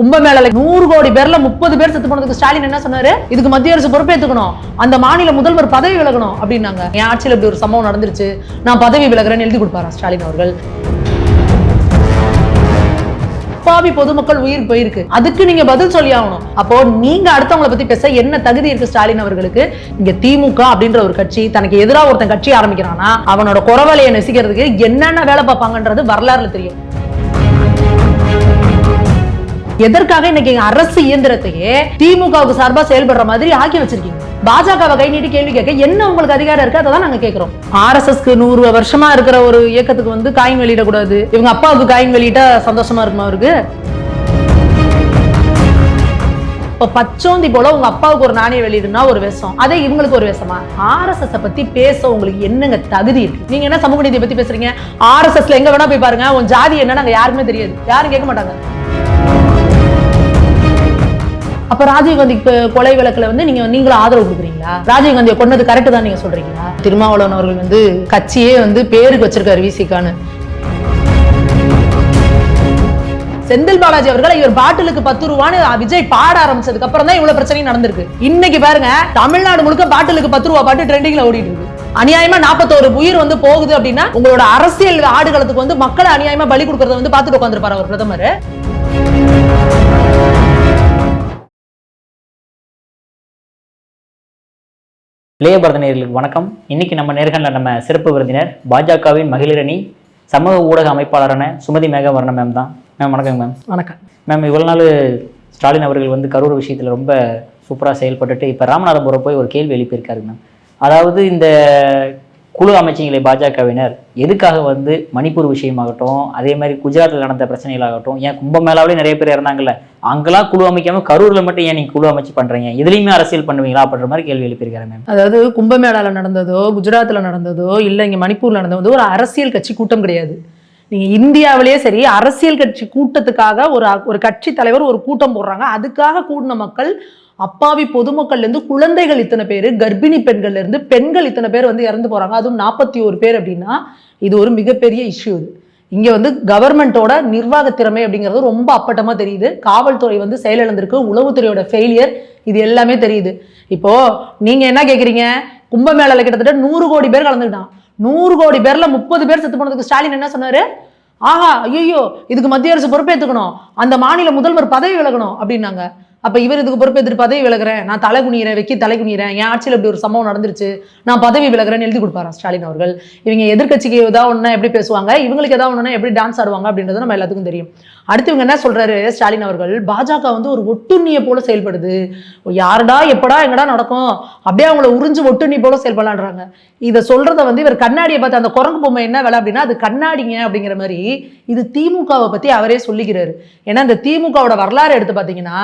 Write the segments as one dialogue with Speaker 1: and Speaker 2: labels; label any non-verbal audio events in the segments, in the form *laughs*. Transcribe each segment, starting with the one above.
Speaker 1: கும்பமேளால நூறு கோடி பேர்ல முப்பது பேர் செத்து போனதுக்கு ஸ்டாலின் என்ன சொன்னாரு? இதுக்கு மத்திய அரசு பொறுப்பேற்றுக்கணும் அந்த மாநில முதல்வர் பதவி விலகணும் அப்படின்னாங்க. என் ஆட்சியில் இப்படி ஒரு சம்பவம் நடந்துருச்சு. நான் பதவி விலகுறேன்னு எழுதி கொடுப்பாரா ஸ்டாலின் அவர்கள்? பாவி பொதுமக்கள் உயிர் போயிருக்கு. அதுக்கு நீங்க பதில் சொல்லி ஆகணும். அப்போ நீங்க அடுத்தவங்கள பத்தி பேச என்ன தகுதி இருக்கு ஸ்டாலின் அவர்களுக்கு? இங்க திமுக அப்படின்ற ஒரு கட்சி தனக்கு எதிராக ஒருத்தன் கட்சி ஆரம்பிக்கிறானா அவனோட குறவலையை நெசிக்கிறதுக்கு என்னென்ன வேலை பார்ப்பாங்கன்றது வரலாறுல தெரியும். எதற்காக இன்னைக்கு அரசு இயந்திரத்தையே திமுகவுக்கு சார்பா செயல்படுற மாதிரி ஆக்கி வச்சிருக்கீங்க? பாஜகவை கை நீட்டி கேள்வி கேட்க என்ன உங்களுக்கு அதிகாரம் இருக்கு? அதை தான் நாங்க கேட்கிறோம். ஆர்எஸ்எஸ்க்கு நூறு வருஷமா இருக்கிற ஒரு இயக்கத்துக்கு வந்து காயின் வெளியிடக்கூடாது. இவங்க அப்பாவுக்கு காயின் வெளியிட்டா சந்தோஷமா இருக்குமா அவருக்கு? இப்போ பச்சோந்தி போல உங்க அப்பாவுக்கு ஒரு நாணய வெளியிடுனா ஒரு விஷம். அதே இவங்களுக்கு ஒரு விஷமா? ஆர்எஸ்எஸ் பத்தி பேச உங்களுக்கு என்னங்க தகுதி இருக்கு? நீங்க என்ன சமூக நீதியை பத்தி பேசுறீங்க? ஆர்எஸ்எஸ்ல எங்க வேணா போய் பாருங்க. உன் ஜாதி என்ன அங்க யாருமே தெரியாது. யாரும் கேட்க மாட்டாங்க. அப்ப ராஜீவ்காந்தி கொலை வழக்குல வந்து நீங்க நீங்களும் ஆதரவு கொடுக்குறீங்களா? ராஜீவ்காந்தியை கொண்டது கரெக்ட் தான் நீங்க சொல்றீங்களா? திருமாவளவன் அவர்கள் வந்து கட்சியே வந்து பேருக்கு வச்சிருக்காரு விசிகான்னு செந்தில் பாலாஜி அவர்கள் இவர் பாட்டிலுக்கு பத்து ரூபான்னு விஜய் பாட ஆரம்பிச்சதுக்கு அப்புறம் தான் இவ்வளவு பிரச்சனையும் நடந்திருக்கு. இன்னைக்கு பாருங்க தமிழ்நாடு முழுக்க பாட்டிலுக்கு பத்து ரூபா பாட்டு ட்ரெண்டிங்ல ஓடிட்டு இருக்கு. அநியாயமா நாற்பத்தோரு உயிர் வந்து போகுது அப்படின்னா உங்களோட அரசியல் ஆடுகளத்துக்கு வந்து மக்களை அநியாயமா பலி கொடுக்கறத வந்து பார்த்துட்டு உட்காந்துருப்பாரு அவர் பிரதமர்.
Speaker 2: இளைய பாரத நேயர்களுக்கு வணக்கம். இன்னைக்கு நம்ம நேர்காணல நம்ம சிறப்பு விருந்தினர் பாஜகவின் மகளிரணி சமூக ஊடக அமைப்பாளரான சுமதி மேகவர்ண மேம் தான். மேம் வணக்கம் மேம்
Speaker 1: வணக்கம்.
Speaker 2: மேம் இவ்வளவு நாள் ஸ்டாலின் அவர்கள் வந்து கரூர் விஷயத்தில் ரொம்ப சூப்பராக செயல்பட்டுட்டு இப்போ ராமநாதபுரம் போய் ஒரு கேள்வி எழுப்பியிருக்காரு மேம் அதாவது இந்த குழு அமைச்சிங்களே பாஜகவினர் எதுக்காக வந்து மணிப்பூர் விஷயமாகட்டும் அதே மாதிரி குஜராத்தில் நடந்த பிரச்சனைகளாகட்டும் ஏன் கும்பமேளாவிலே நிறைய பேர் இறந்தாங்கல்ல அங்கெல்லாம் குழு அமைக்காம கரூரில் மட்டும் ஏன் நீங்கள் குழு அமைச்சு பண்ணுறீங்க இதுலேயுமே அரசியல் பண்ணுவீங்களா? அப்படின்ற மாதிரி கேள்வி எழுப்பியிருக்காரு மேம்.
Speaker 1: அதாவது கும்பமேளாவில் நடந்ததோ குஜராத்தில் நடந்ததோ இல்லை இங்கே மணிப்பூரில் நடந்ததோ ஒரு அரசியல் கட்சி கூட்டம் கிடையாது. நீங்கள் இந்தியாவிலேயே சரி அரசியல் கட்சி கூட்டத்துக்காக ஒரு ஒரு கட்சி தலைவர் ஒரு கூட்டம் போடுறாங்க. அதுக்காக கூடின மக்கள் அப்பாவி பொதுமக்கள்ல இருந்து குழந்தைகள் இத்தனை பேர் கர்ப்பிணி பெண்கள்ல இருந்து பெண்கள் இத்தனை பேர் வந்து இறந்து போறாங்க. அதுவும் நாற்பத்தி ஒரு பேர் அப்படின்னா இது ஒரு மிகப்பெரிய இஷ்யூ இது. இங்கே வந்து கவர்மெண்ட்டோட நிர்வாக திறமை அப்படிங்கிறது ரொம்ப அப்பட்டமா தெரியுது. காவல்துறை வந்து செயலிழந்திருக்கு. உளவுத்துறையோட ஃபெயிலியர் இது எல்லாமே தெரியுது. இப்போ நீங்க என்ன கேக்குறீங்க? கும்பமேளாவில் கிட்டத்தட்ட நூறு கோடி பேர் கலந்துக்கிட்டான். நூறு கோடி பேர்ல முப்பது பேர் செத்து போனதுக்கு ஸ்டாலின் என்ன சொன்னார்? ஆஹா ஐயோ இதுக்கு மத்திய அரசு பொறுப்பேற்றுக்கணும் அந்த மாநில முதல்வர் பதவி விலகணும் அப்படின்னாங்க. அப்ப இவர் இதுக்கு பொறுப்பேற்றுட்டு பதவி விலகிறேன். நான் தலை குனிகிறேன் வைக்க தலை குனிகிறேன் என் ஆட்சியில் இப்படி ஒரு சம்பவம் நடந்துருச்சு. நான் பதவி விலகிறேன்னு எழுதி கொடுப்பாரா ஸ்டாலின் அவர்கள்? இவங்க எதிர்க்கட்சிக்கு ஏதாவது ஒன்றா எப்படி பேசுவாங்க? இவங்களுக்கு ஏதாவது ஒன்றுனா எப்படி டான்ஸ் ஆடுவாங்க அப்படின்றது நம்ம எல்லாத்துக்கும் தெரியும். அடுத்து இவங்க என்ன சொல்றாரு? ஸ்டாலின் அவர்கள் பாஜக வந்து ஒரு ஒட்டுண்ணியை போல செயல்படுது. யாருடா எப்படா எங்கடா நடக்கும்? அப்படியே அவங்கள உறிஞ்சு ஒட்டுண்ணி போல செயல்படலான்றாங்க. இதை சொல்றத வந்து இவர் கண்ணாடியை பார்த்து அந்த குரங்கு பொம்மை என்ன வேலை அப்படின்னா அது கண்ணாடிங்க அப்படிங்கிற மாதிரி இது திமுகவை பத்தி அவரே சொல்லிக்கிறாரு. ஏன்னா இந்த திமுகவோட வரலாறு எடுத்து பார்த்தீங்கன்னா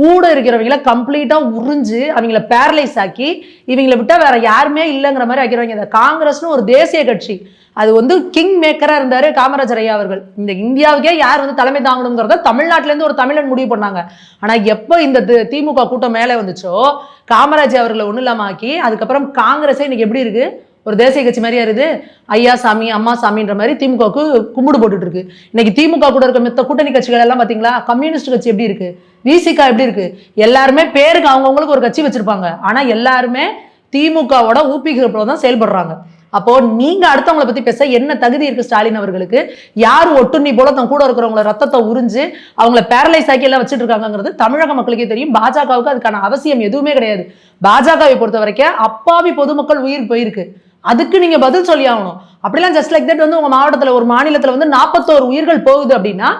Speaker 1: கூட இருக்கிறவங்கள கம்ப்ளீட்டா உறிஞ்சு அவங்கள பேரலைஸ் ஆக்கி இவங்களை விட்டா வேற யாருமே இல்லைங்கிற மாதிரி ஆக்கிறவங்க இந்த காங்கிரஸ்னு ஒரு தேசிய கட்சி. அது வந்து கிங் மேக்கராக இருந்தார் காமராஜர் ஐயா அவர்கள். இந்த இந்தியாவுக்கே யார் வந்து தலைமை தாங்கணுங்கிறத தமிழ்நாட்டிலேருந்து ஒரு தமிழன் முடிவு பண்ணாங்க. ஆனால் எப்போ இந்த தி- திமுக கூட்டம் மேலே வந்துச்சோ காமராஜ் அவர்களை ஒன்றும் இல்லாம ஆக்கி அதுக்கப்புறம் காங்கிரஸே இன்னைக்கு எப்படி இருக்கு? ஒரு தேசிய கட்சி மாதிரியா இருக்குது ஐயா சாமி அம்மா சாமின்ற மாதிரி திமுகவுக்கு கும்பிடு போட்டுட்டு இருக்கு. இன்னைக்கு திமுக கூட இருக்க மித்த கூட்டணி கட்சிகள் எல்லாம் பாத்தீங்களா? கம்யூனிஸ்ட் கட்சி எப்படி இருக்கு? விசிகா எப்படி இருக்கு? எல்லாருமே பேருக்கு அவங்கவுங்களுக்கு ஒரு கட்சி வச்சிருப்பாங்க. ஆனா எல்லாருமே திமுகவோட ஊப்பிக்கிறப்போ தான் செயல்படுறாங்க. அப்போ நீங்க அடுத்தவங்கள பத்தி பேச என்ன தகுதி இருக்கு ஸ்டாலின் அவர்களுக்கு? யார் ஒட்டுண்ணி போல தன் கூட இருக்கிறவங்கள ரத்தத்தை உறிஞ்சு அவங்கள பேரலைஸ் ஆக்கி எல்லாம் வச்சுட்டு இருக்காங்கிறது தமிழக மக்களுக்கே தெரியும். பாஜகவுக்கு அதுக்கான அவசியம் எதுவுமே கிடையாது. பாஜகவை பொறுத்த வரைக்கும் அப்பாவி பொதுமக்கள் உயிர் போயிருக்கு. அதுக்கு நீங்க பதில் சொல்லி ஆகணும். அப்படிலாம் ஜஸ்ட் லைக் தட் வந்து உங்க மாவட்டத்துல ஒரு மாநிலத்துல வந்து நாற்பத்தோரு உயிர்கள் போகுது அப்படின்னா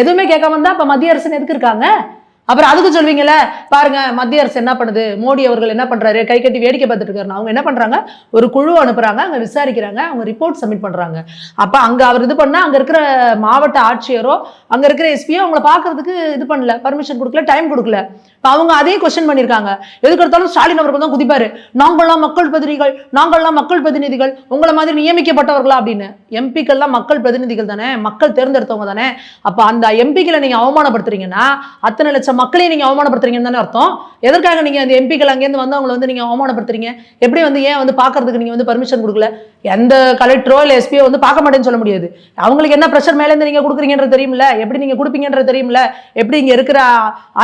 Speaker 1: எதுவுமே கேட்காம இருந்தா அப்ப மத்திய அரசு எதுக்கு இருக்காங்க? அப்புறம் அதுக்கு சொல்வீங்கல்ல பாருங்க மத்திய அரசு என்ன பண்ணுது? மோடி அவர்கள் என்ன பண்றாரு? கை கட்டி வேடிக்கை பார்த்துட்டு இருக்காரு அவங்க என்ன பண்றாங்க? ஒரு குழு அனுப்புறாங்க அங்க விசாரிக்கிறாங்க அவங்க ரிப்போர்ட் சப்மிட் பண்றாங்க. அப்ப அங்க அவர் இது பண்ணா அங்க இருக்கிற மாவட்ட ஆட்சியரோ அங்க இருக்கிற எஸ்பியோ அவங்களை பாக்குறதுக்கு இது பண்ணல பர்மிஷன் கொடுக்கல டைம் கொடுக்கல. இப்போ அவங்க அதே கொஸ்டின் பண்ணியிருக்காங்க எதுக்கு எடுத்தாலும் ஸ்டாலின் அவர்கள் தான் குதிப்பாரு. நாங்கள்லாம் மக்கள் பிரதிநிதிகள் நாங்கள்லாம் மக்கள் பிரதிநிதிகள் உங்களை மாதிரி நியமிக்கப்பட்டவர்களா அப்படின்னு. எம்பிக்கள்லாம் மக்கள் பிரதிநிதிகள் தானே? மக்கள் தேர்ந்தெடுத்தவங்க தானே? அப்போ அந்த எம்பிக்களை நீங்கள் அவமானப்படுத்துறீங்கன்னா அத்தனை லட்சம் மக்களையும் நீங்கள் அவமானப்படுத்துறீங்கன்னு தானே அர்த்தம். எதற்காக நீங்கள் அந்த எம்பிக்கள் அங்கேருந்து வந்து அவங்களை வந்து நீங்கள் அவமானப்படுத்துறீங்க? எப்படி வந்து ஏன் வந்து பார்க்கறதுக்கு நீங்கள் வந்து பர்மிஷன் கொடுக்கல? எந்த கலெக்டரோ இல்லை எஸ்பியோ வந்து பார்க்க மாட்டேன்னு சொல்ல முடியாது. அவங்களுக்கு என்ன ப்ரெஷர் மேலேருந்து நீங்கள் கொடுக்குறீங்கன்றது தெரியுமில்ல எப்படி நீங்கள் கொடுப்பீங்கன்றது தெரியுமில்ல எப்படி இங்கே இருக்கிற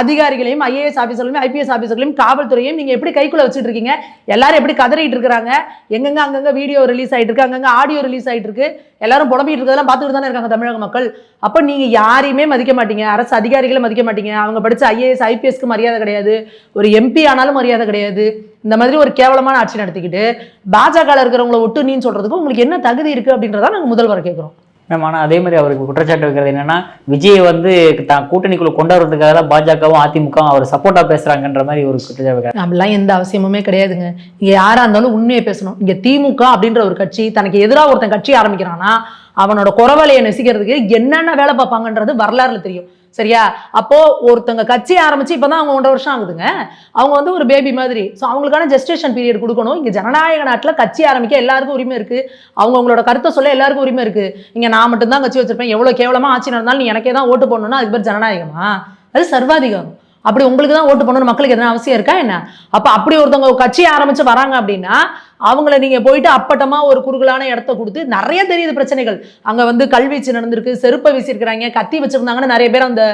Speaker 1: அதிகாரிகளையும் ஐஏ ஐஏஎஸ் ஆஃபீஸர்களையும் ஐபிஎஸ் ஆஃபீஸர்களையும் காவல்துறையும் நீங்கள் எப்படி கைக்குள்ளே வச்சுட்டு இருக்கீங்க? எல்லாரும் எப்படி கதறிட்டு இருக்கிறாங்க? எங்கெங்க அங்கங்க வீடியோ ரிலீஸ் ஆகிட்டு இருக்கு அங்கங்க ஆடியோ ரிலீஸ் ஆகிட்டு இருக்கு. எல்லாரும் புலம்பிட்டு இருக்கிறதெல்லாம் பார்த்துட்டு தானே இருக்காங்க தமிழக மக்கள். அப்போ நீங்கள் யாரையுமே மதிக்க மாட்டீங்க. அரசு அதிகாரிகளை மதிக்க மாட்டீங்க. அவங்க படிச்ச ஐஏஎஸ் ஐபிஎஸ்க்கு மரியாதை கிடையாது. ஒரு எம்பி ஆனாலும் மரியாதை கிடையாது. இந்த மாதிரி ஒரு கேவலமான ஆட்சி நடத்திக்கிட்டு பாஜக இருக்கிறவங்கள ஒட்டு நீன்னு சொல்கிறதுக்கு உங்களுக்கு என்ன தகுதி இருக்கு அப்படின்றத நாங்கள் முதல்வரை கேட்குறோம்
Speaker 2: மேம் ஆனால் அதே மாதிரி அவருக்கு குற்றச்சாட்டு வைக்கிறது என்னன்னா விஜயை வந்து தான் கூட்டணிக்குள்ள கொண்டு வரதுக்காக தான் பாஜகவும் அதிமுகவும் அவர் சப்போர்ட்டாக பேசுறாங்கன்ற மாதிரி ஒரு குற்றச்சாட்டு வைக்கிறார்
Speaker 1: அப்படிலாம் எந்த அவசியமுமே கிடையாதுங்க. இங்கே யாரா இருந்தாலும் உண்மையை பேசணும். இங்க திமுக அப்படின்ற ஒரு கட்சி தனக்கு எதிராக ஒருத்தன் கட்சி ஆரம்பிக்கிறான்னா அவனோட குறவலையை நெசிக்கிறதுக்கு என்னென்ன வேலை பார்ப்பாங்கன்றது வரலாறுல தெரியும். சரியா? அப்போ ஒருத்தங்க கட்சி ஆரம்பிச்சு இப்பதான் அவங்க ஒன்றரை வருஷம் ஆகுதுங்க. அவங்க வந்து ஒரு பேபி மாதிரி. ஸோ அவங்களுக்கான ஜெஸ்டேஷன் பீரியட் கொடுக்கணும். இங்க ஜனநாயக நாட்டில் கட்சி ஆரம்பிக்க எல்லாருக்கும் உரிமை இருக்கு. அவங்க அவங்களோட கருத்தை சொல்ல எல்லாருக்கும் உரிமை இருக்கு. இங்க நான் மட்டும் தான் கட்சி வச்சிருப்பேன். எவ்வளவு கேவலமா ஆட்சி நடந்தாலும் நீ எனக்கே தான் ஓட்டு போடணும்னா அதுக்கு பேர் ஜனநாயகமா? அது சர்வாதிகாரம். அப்படி உங்களுக்கு தான் ஓட்டு பண்ணணும் மக்களுக்கு எதனா அவசியம் இருக்கா என்ன? அப்போ அப்படி ஒருத்தவங்க கட்சி ஆரம்பிச்சு வராங்க அப்படின்னா அவங்கள நீங்கள் போயிட்டு அப்பட்டமா ஒரு குறுகலான இடத்த கொடுத்து நிறைய தெரியுது பிரச்சனைகள். அங்கே வந்து கல்வீச்சு நடந்திருக்கு செருப்பை வீசியிருக்கிறாங்க கத்தி வச்சிருந்தாங்கன்னு நிறைய பேர் அந்த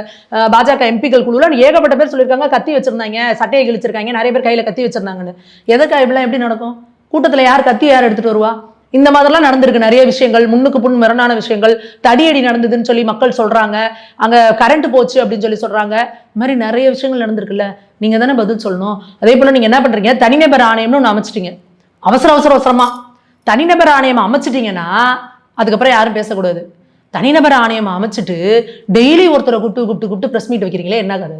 Speaker 1: பாஜக எம்பிக்கள் குழுல ஏகப்பட்ட பேர் சொல்லியிருக்காங்க கத்தி வச்சிருந்தாங்க சட்டையை கிழிச்சிருக்காங்க நிறைய பேர் கையில் கத்தி வச்சிருந்தாங்கன்னு. எதுக்கா இப்படிலாம் எப்படி நடக்கும்? கூட்டத்தில் யார் கத்தி யார் எடுத்துகிட்டு வருவா? இந்த மாதிரிலாம் நடந்திருக்கு. நிறைய விஷயங்கள் முன்னுக்கு புண் மிரணான விஷயங்கள் தடியடி நடந்ததுன்னு சொல்லி மக்கள் சொல்றாங்க. அங்க கரண்ட் போச்சு அப்படின்னு சொல்லி சொல்றாங்க. இந்த மாதிரி நிறைய விஷயங்கள் நடந்திருக்குல்ல. நீங்க தானே பதில் சொல்லணும். அதே போல நீங்க என்ன பண்றீங்க? தனிநபர் ஆணையம்னு ஒன்று அமைச்சிட்டீங்க. அவசர அவசர அவசரமா. தனிநபர் ஆணையம் அமைச்சிட்டீங்கன்னா அதுக்கப்புறம் யாரும் பேசக்கூடாது. தனிநபர் ஆணையம் அமைச்சிட்டு டெய்லி ஒருத்தரை கூப்பிட்டு கூப்பிட்டு கூப்பிட்டு ப்ரெஸ் மீட் வைக்கிறீங்களே என்ன கதை?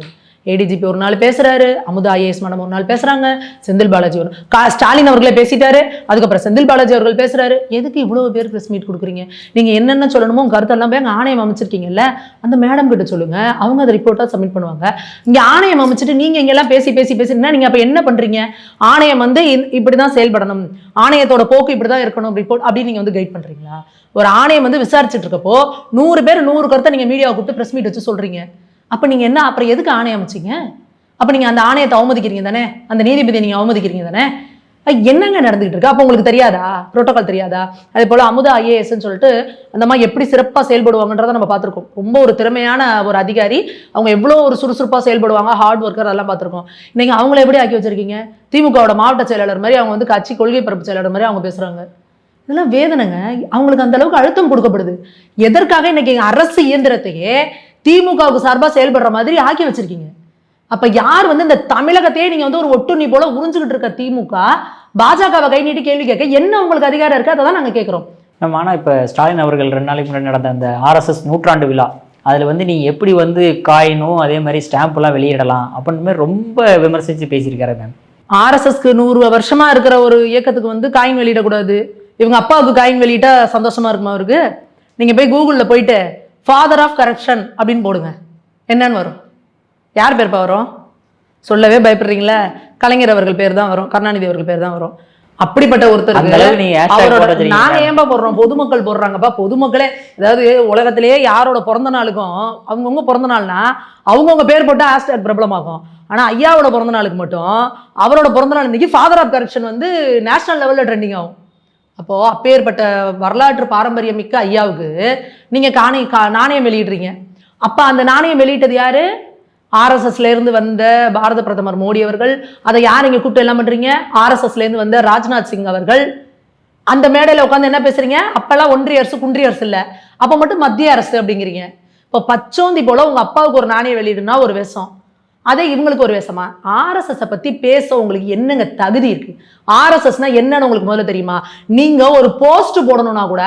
Speaker 1: ஏடிஜிபி ஒரு நாள் பேசுறாரு அமுதா ஐஏஎஸ் மேடம் ஒரு நாள் பேசுறாங்க செந்தில் பாலாஜி ஒரு கா ஸ்டாலின் அவர்களே பேசிட்டாரு அதுக்கப்புறம் செந்தில் பாலாஜி அவர்கள் பேசுறாரு. எதுக்கு இவ்வளவு பேர் ப்ரெஸ் மீட் கொடுக்குறீங்க? நீங்க என்னென்ன சொல்லணுமோ கருத்தெல்லாம் போய் ஆணையம் அமைச்சிருக்கீங்கல்ல அந்த மேடம் கிட்ட சொல்லுங்க. அவங்க அதை ரிப்போர்ட்டா சப்மிட் பண்ணுவாங்க. இங்க ஆணையம் அமைச்சிட்டு நீங்க இங்கெல்லாம் பேசி பேசி பேசினா நீங்க அப்ப என்ன பண்றீங்க? ஆணையம் வந்து இப்படிதான் செயல்படணும். ஆணையத்தோட போக்கு இப்படிதான் இருக்கணும் ரிப்போர்ட் அப்படின்னு நீங்க வந்து கைட் பண்றீங்களா? ஒரு ஆணையம் வந்து விசாரிச்சுட்டு இருக்கப்போ நூறு பேர் நூறு கருத்தை நீங்க மீடியாவை கூப்பிட்டு ப்ரெஸ் மீட் வச்சு சொல்றீங்க. அப்போ நீங்கள் என்ன அப்புறம் எதுக்கு ஆணையம் அமைச்சிங்க? அப்போ நீங்கள் அந்த ஆணையத்தை அவமதிக்கிறீங்க தானே? அந்த நீதிபதியை நீங்கள் அவமதிக்கிறீங்க தானே? என்னங்க நடந்துகிட்டு இருக்கு? அப்போ உங்களுக்கு தெரியாதா? புரோட்டோகால் தெரியாதா? அதே போல் அமுதா ஐஏஎஸ்ன்னு சொல்லிட்டு அந்த மாதிரி எப்படி சிறப்பாக செயல்படுவாங்கன்றதை நம்ம பார்த்துருக்கோம். ரொம்ப ஒரு திறமையான ஒரு அதிகாரி. அவங்க எவ்வளோ ஒரு சுறுசுறுப்பாக செயல்படுவாங்க ஹார்ட் ஒர்க்கர் அதெல்லாம் பார்த்துருக்கோம். நீங்கள் அவங்கள எப்படி ஆக்கி வச்சிருக்கீங்க? திமுகவோட மாவட்ட செயலாளர் மாதிரி அவங்க வந்து கட்சி கொள்கை பரப்பு செயலாளர் மாதிரி அவங்க பேசுகிறாங்க இதெல்லாம் வேதனைங்க. அவங்களுக்கு அந்த அளவுக்கு அழுத்தம் கொடுக்கப்படுது. எதற்காக இன்னைக்கு அரசு இயந்திரத்தையே திமுகவுக்கு சார்பா செயல்படுற மாதிரி ஆக்கி வச்சிருக்கீங்க. அப்ப யார் வந்து இந்த தமிழகத்தையே நீங்க வந்து ஒரு ஒட்டுண்ணி போல உறிஞ்சுக்கிட்டு இருக்க திமுக பாஜகவை கை நீட்டி கேள்வி கேட்க என்ன உங்களுக்கு அதிகாரம் இருக்கு? அதை தான் நாங்க கேட்கிறோம்.
Speaker 2: மேம் ஆனால் இப்போ ஸ்டாலின் அவர்கள் ரெண்டு நாளைக்கு முன்னாடி நடந்த அந்த ஆர்எஸ்எஸ் நூற்றாண்டு விழா அதில் வந்து நீங்கள் எப்படி வந்து காயினும் அதே மாதிரி ஸ்டாம்ப்லாம் வெளியிடலாம் அப்படின்ற மாதிரி ரொம்ப விமர்சித்து பேசியிருக்காரு மேம்.
Speaker 1: ஆர்எஸ்எஸ்க்கு நூறு வருஷமா இருக்கிற ஒரு இயக்கத்துக்கு வந்து காயின் வெளியிடக்கூடாது. இவங்க அப்பாவுக்கு காயின் வெளியிட்டா சந்தோஷமா இருக்குமா அவருக்கு? நீங்க போய் கூகுளில் போயிட்டு ஃபாதர் ஆஃப் கரப்ஷன் அப்படின்னு போடுங்க. என்னன்னு வரும்? யார் பேர்ப்பா வரும்? சொல்லவே பயப்படுறீங்களா. கலைஞர் அவர்கள் பேர் தான் வரும். கருணாநிதி அவர்கள் பேர் தான் வரும். அப்படிப்பட்ட
Speaker 2: hashtag
Speaker 1: அவரோட? நாங்க ஏன்பா போடுறோம்? பொதுமக்கள் போடுறாங்கப்பா. பொதுமக்களே அதாவது உலகத்திலேயே யாரோட பிறந்த நாளுக்கும் அவங்கவுங்க பிறந்த நாள்னா அவங்கவுங்க பேர் போட்டா ஹேஷ்டேக் பிரபலமாகும். ஆனா ஐயாவோட பிறந்த நாளுக்கு மட்டும் அவரோட பிறந்த நாள் இன்னைக்கு ஃபாதர் ஆஃப் கரப்ஷன் வந்து நேஷனல் லெவல்ல ட்ரெண்டிங் ஆகும். அப்போது அப்பேற்பட்ட வரலாற்று பாரம்பரியம் மிக்க ஐயாவுக்கு நீங்கள் காணி கா நாணயம் வெளியிடுறீங்க. அப்போ அந்த நாணயம் வெளியிட்டது யார்? ஆர்எஸ்எஸ்லேருந்து வந்த பாரத பிரதமர் மோடி அவர்கள். அதை யார் இங்கே கூப்பிட்டு எல்லாம் பண்ணுறீங்க ஆர்எஸ்எஸ்லேருந்து வந்த ராஜ்நாத் சிங் அவர்கள். அந்த மேடையில் உட்காந்து என்ன பேசுறீங்க? அப்போல்லாம் ஒன்றிய அரசு குன்றிய அரசு இல்லை. அப்போ மட்டும் மத்திய அரசு அப்படிங்கிறீங்க. இப்போ பச்சோந்தி போல் உங்கள் அப்பாவுக்கு ஒரு நாணயம் வெளியிடுனா ஒரு விஷம். அதே இவங்களுக்கு ஒரு வேஷமா? ஆர்எஸ்எஸ்ஸை பற்றி பேச உங்களுக்கு என்னங்க தகுதி இருக்கு? ஆர்எஸ்எஸ்னா என்னன்னு உங்களுக்கு முதல்ல தெரியுமா? நீங்கள் ஒரு போஸ்ட் போடணும்னா கூட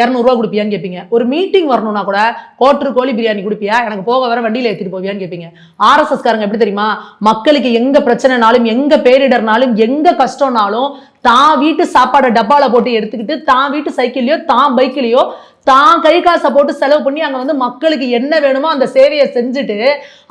Speaker 1: இரநூறுவா கொடுப்பியான்னு கேட்பீங்க ஒரு மீட்டிங் வரணும்னா கூட கோட்டரு கோழி பிரியாணி கொடுப்பியா? எனக்கு போக வர வண்டியில் ஏற்றிட்டு போவியான்னு கேட்பீங்க ஆர்எஸ்எஸ்காரங்க எப்படி தெரியுமா? மக்களுக்கு எங்கே பிரச்சனைனாலும் எங்கே பேரிடர்னாலும் எங்கே கஷ்டம்னாலும் தான் வீட்டு சாப்பாடை டப்பாவில் போட்டு எடுத்துக்கிட்டு தான் வீட்டு சைக்கிள்லையோ தான் பைக்கிலையோ தான் கை காசை போட்டு செலவு பண்ணி அங்க வந்து மக்களுக்கு என்ன வேணுமோ அந்த சேவையை செஞ்சுட்டு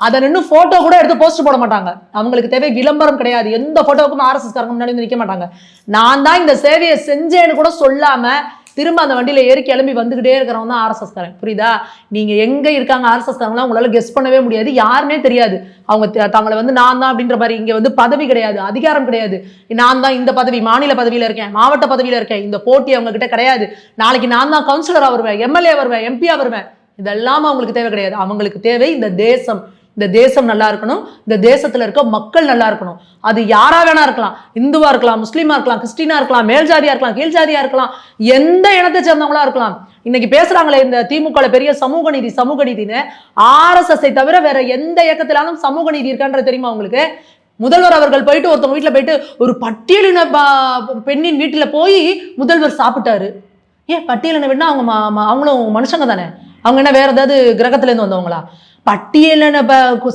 Speaker 1: அதை நின்று போட்டோ கூட எடுத்து போஸ்ட் போட மாட்டாங்க. அவங்களுக்கு தேவை விளம்பரம் கிடையாது. எந்த ஃபோட்டோவுக்கும் ஆர்எஸ்எஸ் காரங்க முன்னாடி வந்து நிற்க மாட்டாங்க. நான் தான் இந்த சேவையை செஞ்சேன்னு கூட சொல்லாம திரும்ப அந்த வண்டியில் ஏறி கிளம்பி வந்துக்கிட்டே இருக்கிறவங்க தான் ஆர்எஸ்எஸ் காரன் புரியுதா? நீங்கள் எங்கே இருக்காங்க ஆர்எஸ்எஸ் காரங்களாம் உங்களால் கெஸ் பண்ணவே முடியாது. யாருன்னே தெரியாது. அவங்க த- தங்களை வந்து நான் தான் அப்படின்ற மாதிரி இங்கே வந்து பதவி கிடையாது. அதிகாரம் கிடையாது. நான் தான் இந்த பதவி மாநில பதவியில் இருக்கேன் மாவட்ட பதவியில் இருக்கேன். இந்த போட்டி அவங்க கிட்ட கிடையாது. நாளைக்கு நான் தான் கவுன்சிலராக வருவேன் எம்எல்ஏ வருவேன் எம்பியாக வருவேன். இதெல்லாம் அவங்களுக்கு தேவை கிடையாது. அவங்களுக்கு தேவை இந்த தேசம். இந்த தேசம் நல்லா இருக்கணும் இந்த தேசத்தில் இருக்க மக்கள் நல்லா இருக்கணும். அது யாரா வேணா இருக்கலாம். இந்துவா இருக்கலாம் முஸ்லீமா இருக்கலாம் கிறிஸ்டினா இருக்கலாம் மேல்ஜாதியா இருக்கலாம் கீழ்ஜாதியாக இருக்கலாம் எந்த இனத்தை சேர்ந்தவங்களா இருக்கலாம். இன்னைக்கு பேசுறாங்களே இந்த திமுக பெரிய சமூக நீதி சமூக நீதின்னு. ஆர்எஸ்எஸ்ஐ தவிர வேற எந்த இயக்கத்திலாலும் சமூக நீதி இருக்கான்றது தெரியுமா உங்களுக்கு? முதல்வர் அவர்கள் போயிட்டு ஒருத்தவங்க வீட்டில் போயிட்டு ஒரு பட்டியலின பெண்ணின் வீட்டில் போய் முதல்வர் சாப்பிட்டாரு. ஏன் பட்டியலின வேணா அவங்க அவங்களும் மனுஷங்க தானே? அவங்க என்ன வேற ஏதாவது கிரகத்துலேருந்து வந்தவங்களா? பட்டியலின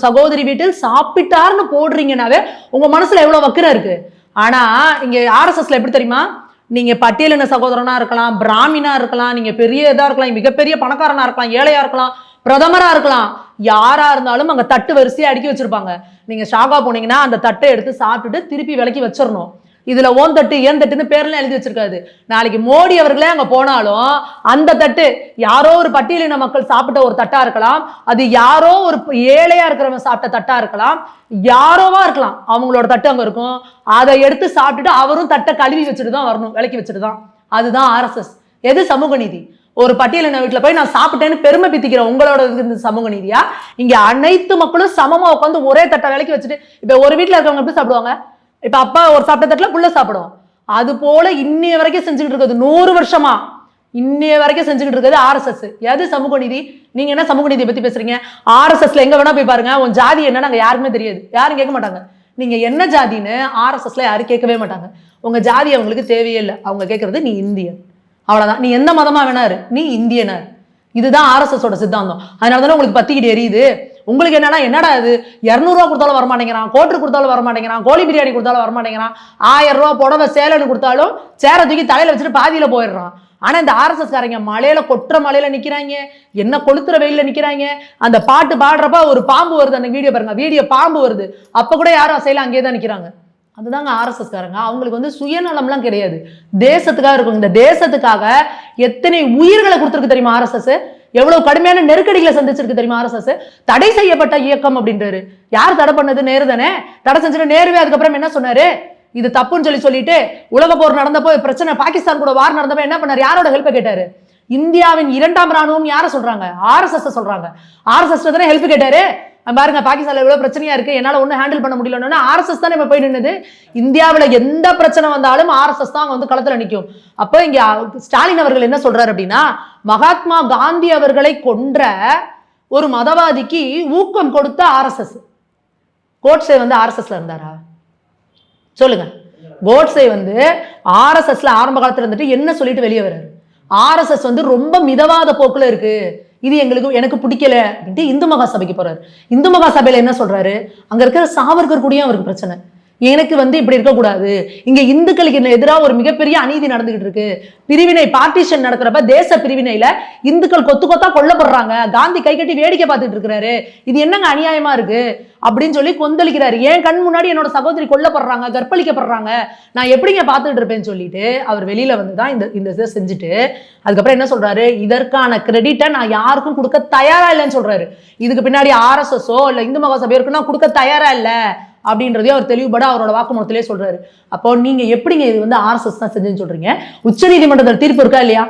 Speaker 1: சகோதரி வீட்டில் சாப்பிட்டாருன்னு போடுறீங்கனாவே உங்க மனசுல எவ்வளவு வக்கிரம் இருக்கு? ஆனா இங்க ஆர்எஸ்எஸ்ல எப்படி தெரியுமா? நீங்க பட்டியலின சகோதரனா இருக்கலாம் பிராமினா இருக்கலாம் நீங்க பெரிய இதா இருக்கலாம் மிகப்பெரிய பணக்காரனா இருக்கலாம் ஏழையா இருக்கலாம் பிரதமரா இருக்கலாம். யாரா இருந்தாலும் அங்க தட்டு வரிசையை அடுக்கி வச்சிருப்பாங்க. நீங்க ஷாகா போனீங்கன்னா அந்த தட்டை எடுத்து சாப்பிட்டுட்டு திருப்பி விலக்கி வச்சிடணும் இதுல ஓன் தட்டு ஏன் தட்டுன்னு பேர்லாம் எழுதி வச்சிருக்காது நாளைக்கு மோடி அவர்களே அங்க போனாலும் அந்த தட்டு யாரோ ஒரு பட்டியலின மக்கள் சாப்பிட்ட ஒரு தட்டா இருக்கலாம் அது யாரோ ஒரு ஏழையா இருக்கிறவங்க சாப்பிட்ட தட்டா இருக்கலாம் யாரோவா இருக்கலாம் அவங்களோட தட்டு அங்க இருக்கும். அதை எடுத்து சாப்பிட்டுட்டு அவரும் தட்டை கழுவி வச்சுட்டு தான் வரணும் விலக்கி வச்சுட்டு தான். அதுதான் ஆர்எஸ்எஸ் எது சமூக நீதி? ஒரு பட்டியலின வீட்டில் போய் நான் சாப்பிட்டேன்னு பெருமை பித்திக்கிறேன் உங்களோட இதுக்கு இந்த சமூக நீதியா? இங்க அனைத்து மக்களும் சமமா உட்காந்து ஒரே தட்டை விளக்கி வச்சுட்டு இப்ப ஒரு வீட்டில் இருக்கவங்க எப்படி சாப்பிடுவாங்க? இப்போ அப்பா ஒரு சாப்பிட்ட தட்டில் புள்ள சாப்பிடும். அது போல இன்னைய வரைக்கும் செஞ்சுக்கிட்டு இருக்கிறது நூறு வருஷமா. இன்னைய வரைக்கும் செஞ்சுக்கிட்டு இருக்கிறது ஆர்எஸ்எஸ் எது சமூக நீதி? நீங்க என்ன சமூக நீதியை பத்தி பேசுறீங்க? ஆர்எஸ்எஸ்ல எங்க வேணா போய் பாருங்க. உன் ஜாதி என்ன நாங்க யாருமே தெரியாது. யாரும் கேட்க மாட்டாங்க. நீங்க என்ன ஜாதின்னு ஆர்எஸ்எஸ்ல யாரும் கேட்கவே மாட்டாங்க. உங்க ஜாதி அவங்களுக்கு தேவையே இல்லை. அவங்க கேட்கறது நீ இந்தியன். அவ்வளவுதான். நீ எந்த மதமா வேணாரு நீ இந்தியனர் இதுதான் ஆர்எஸ்எஸோட சித்தாந்தம். அதனால தானே உங்களுக்கு பத்திக்கிட்டு எரியுது. உங்களுக்கு என்னன்னா என்னடா இது? இரநூறுவா கொடுத்தாலும் வரமாட்டேங்கிறான். கோட்டு கொடுத்தாலும் வரமாட்டேங்கிறான். கோழி பிரியாணி கொடுத்தாலும் வரமாட்டேங்கிறான். ஆயிரம் ரூபா புடவை சேலைன்னு கொடுத்தாலும் சேரை தூக்கி தலையில வச்சுட்டு பாதியில போயிடுறான். ஆனா இந்த ஆர்எஸ்எஸ் காரங்க மலையில கொட்டுற மலையில நிக்கிறாங்க. என்ன கொளுத்துற வெயிலில் நிக்கிறாங்க. அந்த பாட்டு பாடுறப்ப ஒரு பாம்பு வருது அந்த வீடியோ பாருங்க. வீடியோ பாம்பு வருது. அப்ப கூட யாரும் அசையில அங்கேயே தான் நிக்கிறாங்க. அதுதாங்க ஆர்எஸ்எஸ் காரங்க அவங்களுக்கு வந்து சுயநலம்லாம் கிடையாது. தேசத்துக்காக இருக்கும் இந்த தேசத்துக்காக எத்தனை உயிர்களை கொடுத்துருக்கு தெரியுமா ஆர்எஸ்எஸ்? எவ்வளவு கடுமையான நெருக்கடிகளை சந்திச்சிருக்கு தெரியுமா ஆர்எஸ்எஸ்? தடை செய்யப்பட்ட இயக்கம் அப்படின்றாரு. யார் தடை பண்ணது? நேரு தானே. தடை செஞ்சுட்டு நேருவே அதுக்கப்புறம் என்ன சொன்னாரு? இது தப்புன்னு சொல்லி சொல்லிட்டு உலக போர் நடந்தப்போ பிரச்சனை பாகிஸ்தான் கூட வார் நடந்தப்போ என்ன பண்ணார்? யாரோட ஹெல்ப்பை கேட்டாரு? இந்தியாவின் இரண்டாம் ராணுவம் யாரை சொல்றாங்க? ஆர்எஸ்எஸ் சொல்றாங்க. ஆர்எஸ்எஸ் தானே ஹெல்ப் கேட்டாரு? பாருங்க பாகிஸ்தான்ல எவ்வளவு பிரச்சனையா இருக்கு. என்னால ஒன்றும் ஹேண்டில் பண்ண முடியலன்னா ஆர்எஸ்எஸ் தான் இப்ப போய் நின்னுது. இந்தியாவுல எந்த பிரச்சனை வந்தாலும் ஆர்எஸ்எஸ் தான் அங்க வந்து களத்துல நிற்கும் அப்போ இங்க ஸ்டாலின் அவர்கள் என்ன சொல்றாரு அப்படின்னா மகாத்மா காந்தி அவர்களை கொன்ற ஒரு மதவாதிக்கு ஊக்கம் கொடுத்த ஆர்எஸ்எஸ் கோட்ஸே வந்து ஆர்எஸ்எஸ்ல இருந்தாரா? சொல்லுங்க. கோட்ஸே வந்து ஆர்எஸ்எஸ்ல ஆரம்ப காலத்துல இருந்துட்டு என்ன சொல்லிட்டு வெளியே வர்றாரு? ஆர்எஸ்எஸ் வந்து ரொம்ப மிதவாத போக்குல இருக்கு. இது எங்களுக்கு எனக்கு பிடிக்கல அப்படின்ட்டு இந்து மகாசபைக்கு போறாரு. இந்து மகாசபையில என்ன சொல்றாரு? அங்க இருக்கிற சாவர்கர் கூடயும் அவருக்கு பிரச்சனை. எனக்கு வந்து இப்படி இருக்கக்கூடாது. இங்க இந்துக்களுக்கு எதிராக ஒரு மிகப்பெரிய அநீதி நடந்துகிட்டு இருக்கு. பிரிவினை பார்ட்டிஷன் நடக்கிறப்ப தேச பிரிவினையில இந்துக்கள் கொத்து கொத்தா கொல்லப்படுறாங்க. காந்தி கை கட்டி வேடிக்கை பார்த்துட்டு இருக்கிறாரு. இது என்னங்க அநியாயமா இருக்கு? அப்படின்னு சொல்லி கொந்தளிக்கிறாரு. என் கண் முன்னாடி என்னோட சகோதரி கொல்லப்படுறாங்க கற்பழிக்கப்படுறாங்க. நான் எப்படிங்க பார்த்துட்டு இருப்பேன்னு சொல்லிட்டு அவர் வெளியில வந்து தான் இந்த இந்த இதை செஞ்சுட்டு அதுக்கப்புறம் என்ன சொல்றாரு? இதற்கான கிரெடிட்டை நான் யாருக்கும் கொடுக்க தயாரா இல்லைன்னு சொல்றாரு. இதுக்கு பின்னாடி ஆர்எஸ்எஸ்ஓ இல்லை இந்து மகாசபையோ இருக்குன்னா நான் கொடுக்க தயாரா இல்லை. அப்படின்றதையும் அவர் தெளிவுபட அவரோட வாக்குமூலத்திலே சொல்றாரு. அப்போ நீங்க எப்படிங்க இது வந்து ஆர்எஸ்எஸ் தான் செஞ்சுன்னு சொல்றீங்க? உச்சநீதிமன்றத்தில் தீர்ப்பு இருக்கா இல்லையா?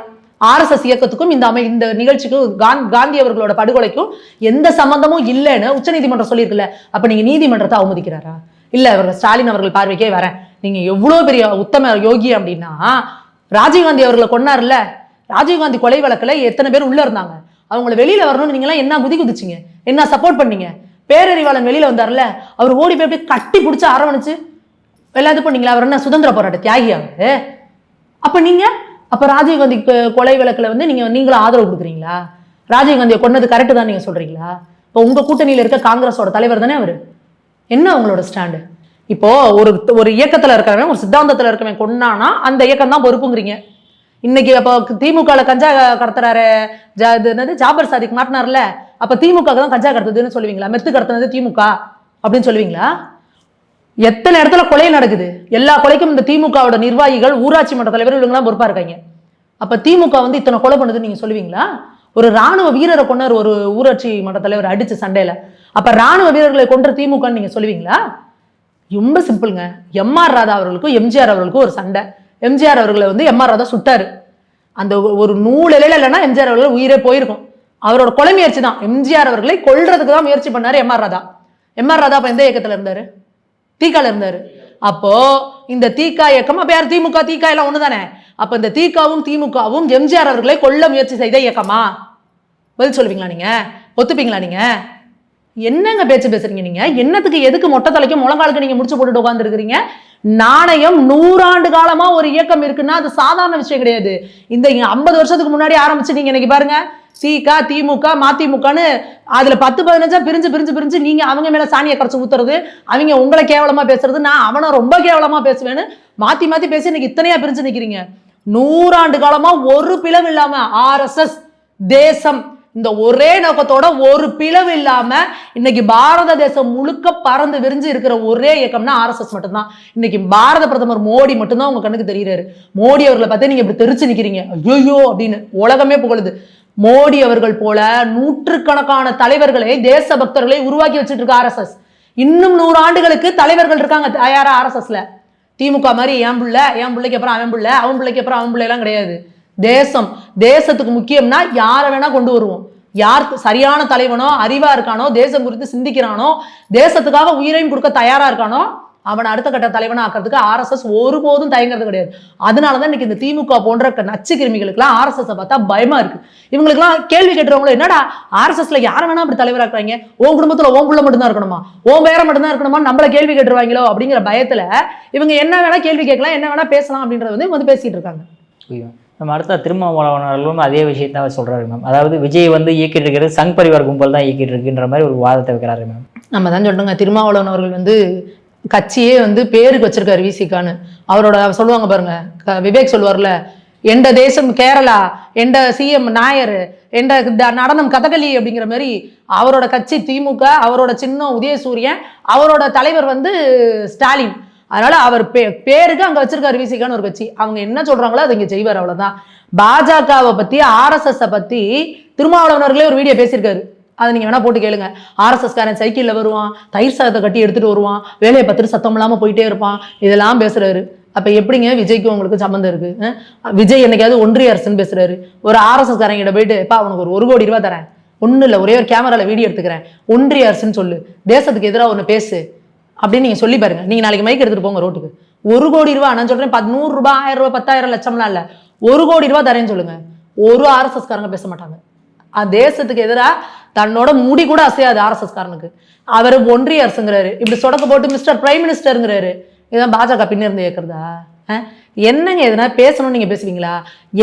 Speaker 1: ஆர்எஸ்எஸ் இயக்கத்துக்கும் இந்த அமை இந்த நிகழ்ச்சிக்கும் காந்தி அவர்களோட படுகொலைக்கும் எந்த சம்பந்தமும் இல்லைன்னு உச்சநீதிமன்றம் சொல்லியிருக்குல்ல. அப்ப நீங்க நீதிமன்றத்தை அவமதிக்கிறாரா? இல்ல அவர்கள் ஸ்டாலின் அவர்கள் பார்வைக்கே வரேன். நீங்க எவ்வளவு பெரிய உத்தம யோகி அப்படின்னா ராஜீவ்காந்தி அவர்களை கொன்னார்ல? ராஜீவ்காந்தி கொலை வழக்குல எத்தனை பேர் உள்ள இருந்தாங்க? அவங்கள வெளியில வரணும்னு நீங்களாம் என்ன குதி குதிச்சிங்க என்ன சப்போர்ட் பண்ணீங்க? பேரறிவாளன் வெளியில வந்தார்ல அவர் ஓடி போய் அப்படியே கட்டி பிடிச்சி அரவணைச்சு எல்லாம் இது பண்ணீங்களா? அவர் என்ன சுதந்திர போராட்ட தியாகி அவர்? அப்ப நீங்க அப்ப ராஜீவ்காந்தி கொலை வழக்குல வந்து நீங்க நீங்களும் ஆதரவு கொடுக்குறீங்களா? ராஜீவ்காந்தியை கொன்னது கரெக்டு தான் நீங்க சொல்றீங்களா? இப்போ உங்க கூட்டணியில இருக்க காங்கிரஸோட தலைவர் தானே அவரு? என்ன உங்களோட ஸ்டாண்டு இப்போ ஒரு ஒரு இயக்கத்துல இருக்கிறவன் ஒரு சித்தாந்தத்துல இருக்கவன் கொண்டானா அந்த இயக்கம் தான் பொறுப்புங்கிறீங்க. இன்னைக்கு அப்போ திமுகவில் கஞ்சா கடத்துறாரு ஜா இது என்னது ஜாபர் சாதிக் மாட்டினார்ல அப்ப திமுக தான் கஞ்சா கடத்துதுன்னு சொல்லுவீங்களா? மெத்து கடத்துனது திமுக அப்படின்னு சொல்லுவீங்களா? எத்தனை இடத்துல கொலை நடக்குது? எல்லா கொலைக்கும் இந்த திமுகவோட நிர்வாகிகள் ஊராட்சி மன்ற தலைவர் இவங்கெல்லாம் பொறுப்பா இருக்காங்க. அப்ப திமுக வந்து இத்தனை கொலை பண்ணுதுன்னு நீங்க சொல்லுவீங்களா? ஒரு ராணுவ வீரரை கொண்டார் ஒரு ஊராட்சி மன்ற தலைவர் அடிச்சு சண்டையில. அப்ப ராணுவ வீரர்களை கொன்ற திமுகன்னு நீங்க சொல்லுவீங்களா? ரொம்ப சிம்பிளுங்க. எம்ஆர் ராதா அவர்களுக்கும் எம்ஜிஆர் அவர்களுக்கும் ஒரு சண்டை. எம்ஜிஆர் அவர்களை வந்து எம்ஆர் ராதா சுட்டாரு. அந்த ஒரு நூல் இலையில இல்லைன்னா எம்ஜிஆர் அவர்கள் உயிரே போயிருக்கும். அவரோட கொலை முயற்சி தான். எம்ஜிஆர் அவர்களை கொள்றதுக்கு தான் முயற்சி பண்ணாரு எம்ஆர் ராதா. எம்ஆர் ராதா அப்ப எந்த இயக்கத்துல இருந்தாரு? தீக்கால இருந்தாரு. அப்போ இந்த தீகா இயக்கம் அப்ப யார்? திமுக தீகா எல்லாம் ஒண்ணுதானே? அப்ப இந்த தீகாவும் திமுகவும் எம்ஜிஆர் அவர்களை கொல்ல முயற்சி செய்த இயக்கமா? பதில் சொல்லுவீங்களா நீங்க? ஒத்துப்பீங்களா நீங்க? என்னங்க பேச்சு பேசுறீங்க நீங்க? என்னத்துக்கு எதுக்கு மொட்டை தலைக்கும் முழங்காலுக்கு நீங்க முடிச்சு போட்டுட்டு உட்காந்துருக்கிறீங்க நாணயம் நூறாண்டு காலமா ஒரு இயக்கம் இருக்குன்னா அது சாதாரண விஷயம் கிடையாது. இந்த ஐம்பது வருஷத்துக்கு முன்னாடி ஆரம்பிச்சு நீங்க இன்னைக்கு பாருங்க. திக திமுக மதிமுகன்னு அதில் பத்து பதினஞ்சா பிரிஞ்சு பிரிஞ்சு பிரிஞ்சு நீங்கள் அவங்க மேலே சாணியை கரைச்சி ஊத்துறது அவங்க உங்களை கேவலமாக பேசுறது நான் அவனை ரொம்ப கேவலமாக பேசுவேன்னு மாற்றி மாற்றி பேசி இன்னைக்கு இத்தனையா பிரிஞ்சு நிற்கிறீங்க நூறாண்டு காலமாக ஒரு பிளவு இல்லாமல் ஆர்எஸ்எஸ் தேசம் இந்த ஒரே நோக்கத்தோட ஒரு பிளவு இல்லாம இன்னைக்கு பாரத தேசம் முழுக்க பறந்து விரிஞ்சு இருக்கிற ஒரே இயக்கம்னா ஆர்எஸ்எஸ் மட்டும்தான். இன்னைக்கு பாரத பிரதமர் மோடி மட்டும்தான் உங்க கண்ணுக்கு தெரியுறாரு. மோடி அவர்களை பார்த்து நீங்க இப்படி தெரிச்சு நிக்கிறீங்க. ஐயோ அப்படின்னு உலகமே புகழுது. மோடி அவர்கள் போல நூற்றுக்கணக்கான தலைவர்களை தேச பக்தர்களை உருவாக்கி வச்சுட்டு இருக்க ஆர்எஸ்எஸ் இன்னும் நூறு ஆண்டுகளுக்கு தலைவர்கள் இருக்காங்க தயாரா ஆர்எஸ்எஸ்ல திமுக மாதிரி என் பிள்ளை என் பிள்ளைக்கு அப்புறம் அவன் பிள்ளை அவன் பிள்ளைக்கு அப்புறம் அவன் பிள்ளை எல்லாம் கிடையாது. தேசம் தேசத்துக்கு முக்கியம்னா யாரை வேணா கொண்டு வருவோம். யார் சரியான தலைவனோ அறிவா இருக்கானோ தேசம் குறித்து சிந்திக்கிறானோ தேசத்துக்காக உயிரையும் கொடுக்க தயாரா இருக்கானோ அவனை அடுத்த கட்ட தலைவனா ஆக்கிறதுக்கு ஆர்எஸ்எஸ் ஒருபோதும் தயங்குறது கிடையாது. அதனால தான் இன்னைக்கு இந்த திமுக போன்ற நச்சு கிருமிகளுக்குலாம் ஆர்எஸ்எஸ் பார்த்தா பயமா இருக்கு. இவங்களுக்குலாம் கேள்வி கேட்டுறவங்களும் என்னடா ஆர்எஸ்எஸ்ல யாரை வேணா அப்படி தலைவராக்குறாங்க? உன் குடும்பத்துல உன் புள்ள மட்டும்தான் இருக்கணுமா? உன் பேரை மட்டும்தான் இருக்கணுமா? நம்மள கேள்வி கேட்டுருவாங்களோ? அப்படிங்கிற பயத்துல இவங்க என்ன வேணா கேள்வி கேட்கலாம் என்ன வேணா பேசலாம் அப்படின்றத வந்து வந்து பேசிட்டு இருக்காங்க.
Speaker 2: புரியும் மேம் அடுத்த திருமாவளவர்களும் அதே விஷயத்தை அவர் சொல்றாரு மேம். அதாவது விஜய் வந்து இயக்கிட்டு இருக்கிறது சங் பரிவார் கும்பல் தான் இயக்கிட்டு இருக்குன்ற மாதிரி ஒரு வாதத்தை வைக்கிறாரு மேம்.
Speaker 1: நம்ம தான் சொல்றோங்க திருமாவளவன் அவர்கள் வந்து கட்சியே வந்து பேருக்கு வச்சிருக்காரு விசிகான்னு. அவரோட சொல்லுவாங்க பாருங்க க- விவேக் சொல்லுவார்ல எந்த தேசம் கேரளா எந்த சிஎம் நாயர் எந்த நடனம் கதகளி அப்படிங்கிற மாதிரி அவரோட கட்சி திமுக அவரோட சின்னம் உதயசூரியன் அவரோட தலைவர் வந்து ஸ்டாலின். அதனால அவர் பே பேருக்கு அங்க வச்சிருக்காரு விசிகான்னு ஒரு கட்சி. அவங்க என்ன சொல்றாங்களோ அதை இங்க செய்வார் அவ்வளவுதான். பாஜகவை பத்தி ஆர்எஸ்எஸ் பத்தி திருமாவளவனர்களே ஒரு வீடியோ பேசியிருக்காரு. அதை நீங்கள் வேணா போட்டு கேளுங்க. ஆர்எஸ்எஸ்காரன் சைக்கிளில் வருவான் தயிர் சாதத்தை கட்டி எடுத்துகிட்டு வருவான் வேலையை பார்த்துட்டு சத்தம் இல்லாமல் போயிட்டே இருப்பான் இதெல்லாம் பேசுகிறாரு அப்போ எப்படிங்க விஜய்க்கும் உங்களுக்கு சம்மந்தம் இருக்குது விஜய் என்னைக்காவது ஒன்றிய அரசுன்னு பேசுகிறாரு ஒரு ஆர்எஸ்எஸ் காரங்கிட்ட போயிட்டு பா உனக்கு ஒரு ஒரு கோடி ரூபா தரேன். ஒன்றும் இல்லை ஒரே ஒரு கேமராவில் வீடியோ எடுத்துக்கிறேன். ஒன்றிய அரசுன்னு சொல்லு. தேசத்துக்கு எதிராக ஒன்று பேசு. அப்படின்னு நீங்கள் சொல்லி பாருங்க. நீங்கள் நாளைக்கு மைக் எடுத்துகிட்டு போங்க ரோட்டுக்கு. ஒரு கோடி ரூபா நான் சொல்கிறேன் பத் நூறு ரூபாய் ஆயிரம் ரூபா பத்தாயிரம் லட்சம்லாம் இல்லை. ஒரு கோடி ரூபா தரேன்னு சொல்லுங்க. ஒரு ஆர்எஸ்எஸ்காரங்க பேச மாட்டாங்க. தேசத்துக்கு எதிராக தன்னோட முடி கூட அசையாது ஆர்எஸ்எஸ் காரனுக்கு. அவர் ஒன்றிய அரசுங்கிறாரு. இப்படி சொடக்க போட்டு மிஸ்டர் பிரைம் மினிஸ்டருங்கிறாரு இதான் பாஜக பின்னிருந்து ஏற்கிறதா என்னங்க எதுனா பேசணும்னு நீங்க பேசுவீங்களா?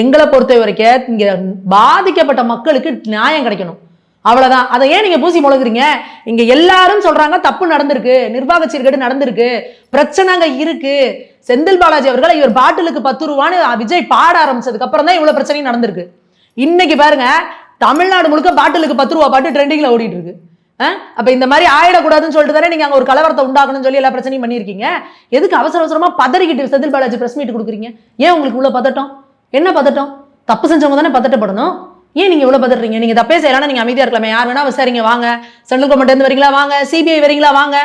Speaker 1: எங்களை பொறுத்த வரைக்கும் இங்க பாதிக்கப்பட்ட மக்களுக்கு நியாயம் கிடைக்கணும். அவ்வளவுதான். அதை ஏன் நீங்க பூசி முழங்குறீங்க? இங்க எல்லாரும் சொல்றாங்க தப்பு நடந்திருக்கு. நிர்வாக சீர்கேடு நடந்திருக்கு. பிரச்சனை அங்க இருக்கு. செந்தில் பாலாஜி அவர்கள் இவர் பாட்டிலுக்கு பத்து ரூபான்னு விஜய் பாட ஆரம்பிச்சதுக்கு அப்புறம் தான் இவ்வளவு பிரச்சனையும் நடந்திருக்கு. இன்னைக்கு பாருங்க தமிழ்நாடு முழுக்க பாட்டிலுக்கு பத்து ரூபா பாட்டு ட்ரெண்டிங்ல ஓடிட்டு இருக்கு அஹ்? அப்ப இந்த மாதிரி ஆயிடக்கூடாதுன்னு சொல்லிட்டு தானே நீங்க அங்க ஒரு கலவரத்தை உண்டாகணும்னு சொல்லி எல்லா பிரச்சனையும் பண்ணியிருக்கீங்க. எதுக்கு அவசர அவசரமா பதறிக்கிட்டு செந்தில் பாலாஜி பிரஸ் மீட் கொடுக்குறீங்க? ஏன் உங்களுக்கு இவ்வளோ பதட்டம்? என்ன பதட்டம்? தப்பு செஞ்சவங்க தானே பதட்டப்படணும். ஏன் நீங்க இவ்வளவு பதறீங்க? நீங்க தப்பே செய்யலாம் நீங்க அமைதியா இருக்கலாமே. யார் வேணா விசாரிங்க வாங்க. சென்ட்ரல் கவர்மெண்ட் இருந்து வரீங்களா? வாங்க. சிபிஐ வரீங்களா? வாங்க.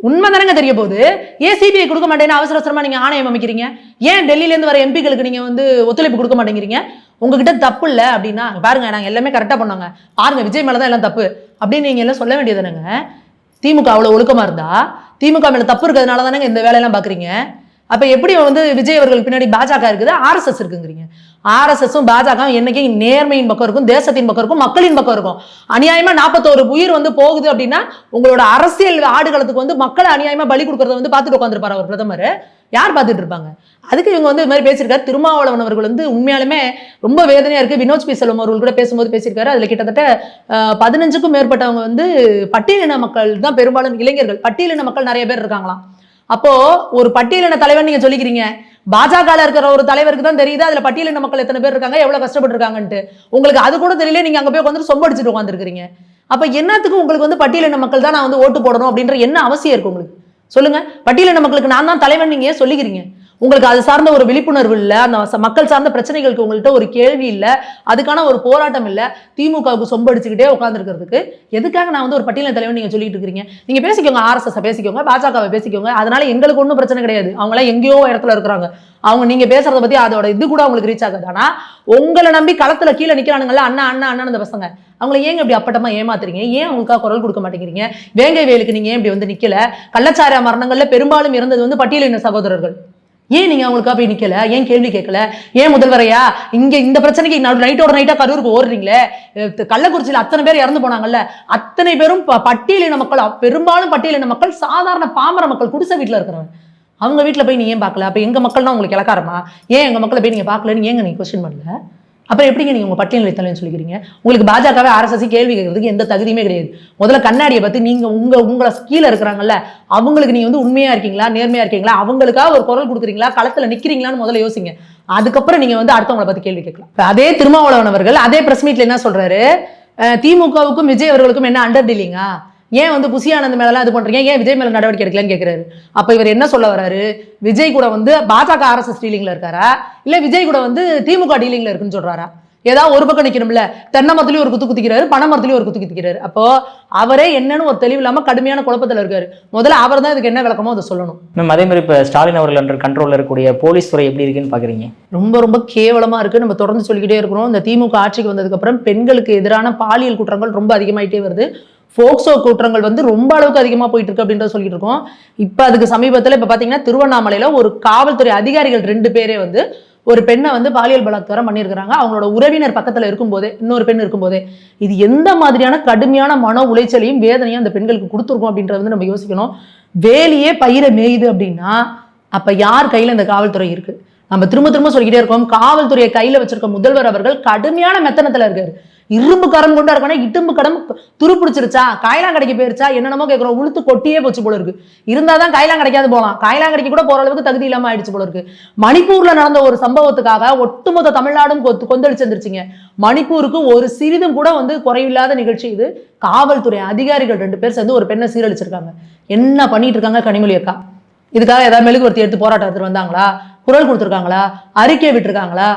Speaker 1: உண்மை தானங்க தெரிய போகுது. ஏன் சிபிஐ கொடுக்க மாட்டேன்னு அவசர அவசரமா நீங்க ஆணையம் அமைக்கிறீங்க? ஏன் டெல்லியில இருந்து வர எம்பிக்களுக்கு நீங்க வந்து ஒத்துழைப்பு கொடுக்க மாட்டேங்கிறீங்க? உங்ககிட்ட தப்பு இல்லை அப்படின்னா பாருங்க நாங்கள் எல்லாமே கரெக்டாக பண்ணுவாங்க பாருங்க விஜய் மேலே தான் எல்லாம் தப்பு. அப்படின்னு நீங்கள் எல்லாம் சொல்ல வேண்டியது திமுக அவ்வளோ ஒழுக்கமாக இருந்தா திமுக மேலே தப்பு இருக்கிறதுனால தானே இந்த வேலையெல்லாம் பார்க்குறீங்க அப்ப எப்படி வந்து விஜய் அவர்கள் பின்னாடி பாஜக இருக்குது? ஆர்எஸ்எஸ் இருக்குங்கிறீங்க. ஆர்எஸ்எஸும் பாஜக என்னைக்கும் நேர்மையின் பக்கம் இருக்கும் தேசத்தின் பக்கம் இருக்கும் மக்களின் பக்கம் இருக்கும். அநியாயமா நாற்பத்தோரு உயிர் வந்து போகுது அப்படின்னா உங்களோட அரசியல் ஆடுகளத்துக்கு வந்து மக்களை அநியாயமா பலி கொடுக்கறத வந்து பார்த்துட்டு உட்காந்துருப்பாரு அவர் பிரதமர். யார் பார்த்துட்டு இருப்பாங்க? அதுக்கு இவங்க வந்து இது மாதிரி பேசியிருக்காரு. திருமாவளவன் அவர்கள் வந்து உண்மையாலுமே ரொம்ப வேதனையா இருக்கு. வினோத் பி. செல்வம் அவர்கள் கூட பேசும்போது பேசியிருக்காரு. அதுல கிட்டத்தட்ட பதினஞ்சுக்கும் மேற்பட்டவங்க வந்து பட்டியலின மக்கள் தான் பெரும்பாலும் இளைஞர்கள். பட்டியலின மக்கள் நிறைய பேர் இருக்காங்களாம். அப்போ ஒரு பட்டியலின தலைவர் நீங்க சொல்லிக்கிறீங்க. பாஜக இருக்கிற ஒரு தலைவருக்கு தான் தெரியுது அதுல பட்டியலின மக்கள் எத்தனை பேர் இருக்காங்க எவ்வளவு கஷ்டப்பட்டு இருக்காங்கன்ட்டு உங்களுக்கு அது கூட தெரியல நீங்க அங்க போய் உட்காந்து சொம்படிச்சுட்டு உட்காந்துருக்கீங்க அப்ப என்னத்துக்கு உங்களுக்கு வந்து பட்டியலின மக்கள் தான் நான் வந்து ஓட்டு போடணும் அப்படின்ற என்ன அவசியம் இருக்கு உங்களுக்கு? சொல்லுங்க. பட்டியலின மக்களுக்கு நான் தான் தலைவன் நீங்க சொல்லிக்கிறீங்க? உங்களுக்கு அது சார்ந்த ஒரு விழிப்புணர்வு இல்லை அந்த மக்கள் சார்ந்த பிரச்சனைகளுக்கு உங்கள்கிட்ட ஒரு கேள்வி இல்லை அதுக்கான ஒரு போராட்டம் இல்லை திமுகவுக்கு சொம்படிச்சுக்கிட்டே உட்காந்துருக்கிறதுக்கு எதுக்காக நான் வந்து ஒரு பட்டியலின் தலைவர் நீங்க சொல்லிட்டு இருக்கிறீங்க? நீங்க பேசிக்கோங்க ஆர்எஸ்எஸ் பேசிக்கோங்க பாஜகவை பேசிக்கோங்க அதனால எங்களுக்கு ஒன்றும் பிரச்சனை கிடையாது. அவங்களாம் எங்கேயோ இடத்துல இருக்கிறாங்க. அவங்க நீங்க பேசுறத பத்தி அதோட இது கூட அவங்களுக்கு ரீச் ஆகுது. ஆனா உங்களை நம்பி களத்துல கீழே நிக்கிறானுங்கல்ல அண்ணா அண்ணா அண்ணா அந்த பசங்க அவங்கள ஏங்க இப்படி அப்பட்டமா ஏமாத்துறீங்க? ஏன் அவங்களுக்காக குரல் கொடுக்க மாட்டேங்கிறீங்க? வேங்கை வேலுக்கு நீங்க ஏன் இப்படி வந்து நிக்கல? கள்ளச்சார மரணங்கள்ல பெரும்பாலும் இறந்தது வந்து பட்டியலின சகோதரர்கள். ஏன் நீங்க அவங்களுக்காக போய் நிக்கல? ஏன் கேள்வி கேட்கல? ஏன் முதல்வரையா? இங்க இந்த பிரச்சனைக்கு நைட்டோட நைட்டா கரூருக்கு ஓடுறீங்களே? கள்ளக்குறிச்சியில அத்தனை பேர் இறந்து போனாங்கல்ல? அத்தனை பேரும் ப- பட்டியலின மக்கள் பெரும்பாலும் பட்டியலின மக்கள் சாதாரண பாமர மக்கள் குடிசை வீட்டுல இருக்கிறவங்க. அவங்க வீட்டில் போய் நீ ஏன் பார்க்கல? அப்போ எங்க மக்கள்னா உங்களுக்கு இலக்காரமா ஏன் எங்க மக்களை போய் நீங்க பார்க்கலன்னு ஏங்க நீங்க கொஸ்டின் பண்ணல? அப்புறம் எப்படிங்க நீங்கள் உங்கள் பட்டியல் வைத்தாலும் சொல்லிக்கிறீங்க? உங்களுக்கு பாஜகவே ஆர்எஸ்எஸ் கேள்வி கேட்கறதுக்கு எந்த தகுதியுமே கிடையாது. முதல்ல கண்ணாடியை பற்றி நீங்கள் உங்கள் உங்களை கீழே இருக்கிறாங்கல்ல அவங்களுக்கு நீங்கள் வந்து உண்மையாக இருக்கீங்களா நேர்மையாக இருக்கீங்களா அவங்களுக்காக ஒரு குரல் கொடுக்குறீங்களா களத்தில் நிற்கிறீங்களான்னு முதல்ல யோசிங்க. அதுக்கப்புறம் நீங்கள் வந்து அடுத்தவங்களை பற்றி கேள்வி கேட்கலாம். அதே திருமாவளவன் அவர்கள் அதே பிரஸ் மீட்டில் என்ன சொல்றாரு? திமுகவுக்கும் விஜய் அவர்களுக்கும் என்ன அண்டர் டீலிங்கா ஏன் வந்து புசி ஆனந்த் மேலாம் இது பண்றீங்க? ஏன் விஜய் மேல நடவடிக்கை எடுக்கலன்னு கேக்குறாரு. அப்ப இவர் என்ன சொல்ல வராரு? விஜய் கூட வந்து பாஜக ஆர்எஸ்எஸ் டீலிங்ல இருக்காரா? இல்ல விஜய் கூட வந்து திமுக டீலிங்ல இருக்குன்னு சொல்றாரா? ஏதாவது ஒரு பக்கம் நிக்கணும்ல. தென்னை மரத்துலயும் ஒரு குத்து குத்திக்கிறாரு பனை மரத்துலயும் ஒரு குத்து குத்திக்கிறாரு. அப்போ அவரே என்னன்னு ஒரு தெளிவு இல்லாம கடுமையான குழப்பத்துல இருக்காரு. முதல்ல அவர் தான் இதுக்கு என்ன விளக்கமோ அதை சொல்லணும்.
Speaker 2: மேம் அதே மாதிரி இப்போ ஸ்டாலின் அவர்கள் என்ற கண்ட்ரோலில் இருக்கக்கூடிய போலீஸ் துறை எப்படி இருக்குன்னு பார்க்குறீங்க
Speaker 1: ரொம்ப ரொம்ப கேவலமா இருக்கு. நம்ம தொடர்ந்து சொல்லிக்கிட்டே இருக்கிறோம். இந்த திமுக ஆட்சிக்கு வந்ததுக்கு அப்புறம் பெண்களுக்கு எதிரான பாலியல் குற்றங்கள் ரொம்ப அதிகமாயிட்டே வருது. ஃபோக்சோ குற்றங்கள் வந்து ரொம்ப அளவுக்கு அதிகமாக போயிட்டு இருக்கு அப்படின்றத சொல்லிட்டு இருக்கோம். இப்போ அதுக்கு சமீபத்தில் இப்போ பார்த்தீங்கன்னா திருவண்ணாமலையில் ஒரு காவல்துறை அதிகாரிகள் ரெண்டு பேரே வந்து ஒரு பெண்ணை வந்து பாலியல் பலாத்காரம் பண்ணியிருக்கிறாங்க. அவங்களோட உறவினர் பக்கத்தில் இருக்கும்போதே இன்னொரு பெண் இருக்கும்போதே இது எந்த மாதிரியான கடுமையான மன உளைச்சலையும் வேதனையும் அந்த பெண்களுக்கு கொடுத்துருக்கோம் அப்படின்றத வந்து நம்ம யோசிக்கணும். வேலியே பயிரை மேயுது அப்படின்னா அப்போ யார் கையில் இந்த காவல்துறை இருக்கு? நம்ம திரும்ப திரும்ப சொல்லிக்கிட்டே இருக்கோம். காவல்துறையை கையில் வச்சிருக்க முதல்வர் அவர்கள் கடுமையான மெத்தனத்தில் இருக்காரு. இரும்பு கரம் கொண்டா இருக்கணும் இட்டும்பு கடம் துரு பிடிச்சிருச்சா காயலாங்கடைக்கு போயிருச்சா என்னென்னமோ கேட்குறோம் உளுத்து கொட்டியே போச்சு போல இருக்கு இருந்தாதான் காயலாங்கடைக்காது போகலாம் காயலாங்கடைக்கு கூட போற அளவுக்கு தகுதி இல்லாம ஆயிடுச்சு போல இருக்கு மணிப்பூர்ல நடந்த ஒரு சம்பவத்துக்காக ஒட்டுமொத்த தமிழ்நாடும் கொத்து கொந்தளிச்சு வந்துருச்சுங்க மணிப்பூருக்கு ஒரு சிறிதும் கூட வந்து குறைவில்லாத நிகழ்ச்சி இது. காவல்துறை அதிகாரிகள் ரெண்டு பேர் சேர்ந்து ஒரு பெண்ணை சீரழிச்சிருக்காங்க. என்ன பண்ணிட்டு இருக்காங்க கனிமொழி அக்கா? இதுக்காக ஏதாவது மெழுகுவர்த்தி எடுத்து போராட்டம் எடுத்துட்டு வந்தாங்களா? குரல் கொடுத்துருக்காங்களா? அறிக்கை விட்டுருக்காங்களா?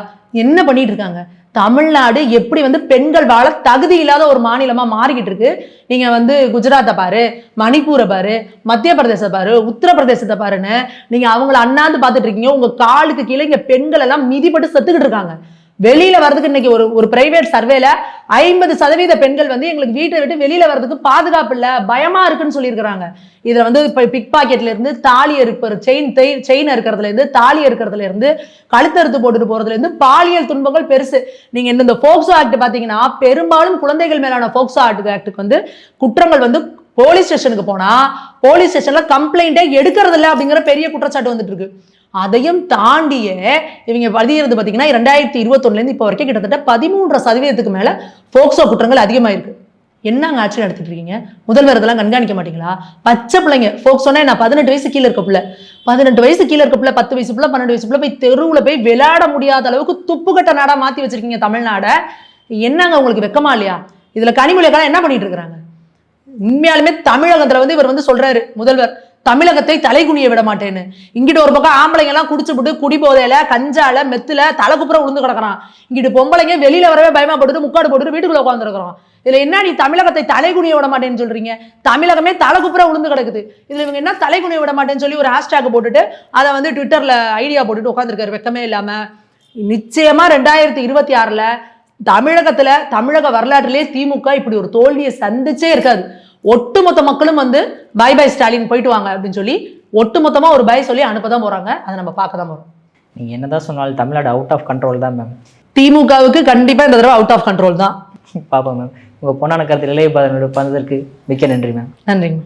Speaker 1: என்ன பண்ணிட்டு இருக்காங்க தமிழ்நாடு எப்படி வந்து பெண்கள் வாழ தகுதி இல்லாத ஒரு மாநிலமா மாறிக்கிட்டு இருக்கு? நீங்க வந்து குஜராத்தை பாரு மணிப்பூரை பாரு மத்திய பிரதேசத்தை பாரு உத்தரப்பிரதேசத்தை பாருன்னு நீங்க அவங்கள அண்ணாந்து பார்த்துட்டு இருக்கீங்க. உங்க காலுக்கு கீழே இங்க பெண்கள் எல்லாம் மிதிப்பட்டு செத்துக்கிட்டு இருக்காங்க. வெளியில வர்றதுக்கு இன்னைக்கு ஒரு ஒரு பிரைவேட் சர்வேல ஐம்பது சதவீத பெண்கள் வந்து எங்களுக்கு வீட்டை விட்டு வெளியில வர்றதுக்கு பாதுகாப்பு இல்ல பயமா இருக்குன்னு சொல்லியிருக்கிறாங்க. இதுல வந்து இப்ப பிக் பாக்கெட்ல இருந்து தாலி அறுப்பர் செயின் செயின் அறுக்கிறதுல இருந்து தாலி அறுக்கிறதுல இருந்து கழுத்தறுத்து போட்டுட்டு போறதுல இருந்து பாலியல் துன்பங்கள் பெருசு. நீங்க இந்த- போக்சோ ஆக்ட் பாத்தீங்கன்னா பெரும்பாலும் குழந்தைகள் மேலான போக்சோ ஆக்ட் ஆக்டுக்கு வந்து குற்றங்கள் வந்து போலீஸ் ஸ்டேஷனுக்கு போனா போலீஸ் ஸ்டேஷன்ல கம்ப்ளைண்டே எடுக்கிறது இல்லை அப்படிங்கிற பெரிய குற்றச்சாட்டு வந்துட்டு இருக்கு. அதையும் தாண்டியே இவங்க பதிகிறது பார்த்தீங்கன்னா ரெண்டாயிரத்தி இருபத்தொன்னுலேருந்து இப்போ வரைக்கும் கிட்டத்தட்ட பதிமூன்று சதவீதத்துக்கு மேல போக்சோ குற்றங்கள் அதிகமாயிருக்கு. என்னங்க ஆட்சி நடத்திட்டு இருக்கீங்க? முதல்வர் இதெல்லாம் கண்காணிக்க மாட்டீங்களா? பச்சை பிள்ளைங்க போக்சோனா நான் பதினெட்டு வயசு கீழே இருக்க பிள்ளை. பதினெட்டு வயசு கீழே இருக்க பிள்ளை பத்து வயசு பிள்ளை பன்னெண்டு வயசு பிள்ளை போய் தெருவுல போய் விளையாட முடியாத அளவுக்கு துப்புக்கட்ட நாடா மாத்தி வச்சிருக்கீங்க தமிழ்நாட. என்னங்க உங்களுக்கு வெக்கமா இல்லையா? இதுல கனிமொழியெல்லாம் என்ன பண்ணிட்டு இருக்கிறாங்க? உண்மையாலுமே தமிழகத்துல வந்து இவர் வந்து சொல்றாரு முதல்வர் தமிழகத்தை தலைகுனிய விட மாட்டேன்னு. இங்கிட்டு ஒரு பக்கம் ஆம்பளைங்க எல்லாம் குடிச்சுப்புட்டு குடி போதையில கஞ்சால மெத்துல தலை குப்புற உளுந்து கிடக்குறான். இங்கிட்டு பொம்பளைங்க வெளியில வரவே பயமா போட்டு முக்காடு போட்டுட்டு வீட்டுக்குள்ள உட்காந்துருக்கிறோம் இதுல என்ன நீ தமிழகத்தை தலைகுனிய விட மாட்டேன்னு சொல்றீங்க? தமிழகமே தலை குப்புற உளுந்து கிடக்குது. இதுல இவங்க என்ன தலைகுனிய விட மாட்டேன்னு சொல்லி ஒரு ஹேஷ்டேக் போட்டுட்டு அதை வந்து ட்விட்டர்ல ஐடியா போட்டுட்டு உட்காந்துருக்காரு வெக்கமே இல்லாம. நிச்சயமா ரெண்டாயிரத்தி இருபத்தி ஆறுல தமிழகத்துல தமிழக வரலாற்றிலே திமுக இப்படி ஒரு தோல்வியை சந்திச்சே இருக்காது. ஒட்டுமொத்த மக்களும் வந்து பை பை ஸ்டாலின் போயிட்டு வாங்க அப்படின்னு சொல்லி ஒட்டுமொத்தமா ஒரு பை சொல்லி அனுப்ப தான் போறாங்க. அதை நம்ம பார்க்க தான் போறோம்.
Speaker 2: நீங்க என்னதான் சொன்னாலும் தமிழ்நாடு அவுட் ஆஃப் கண்ட்ரோல் தான் மேம்
Speaker 1: திமுகவுக்கு கண்டிப்பா இந்த தடவை அவுட் ஆஃப் கண்ட்ரோல் தான். *laughs*
Speaker 2: பார்ப்போம் மேம் உங்க பொன்னான கருத்து நிலையை பந்ததற்கு மிக்க நன்றி மேம்
Speaker 1: நன்றிங்க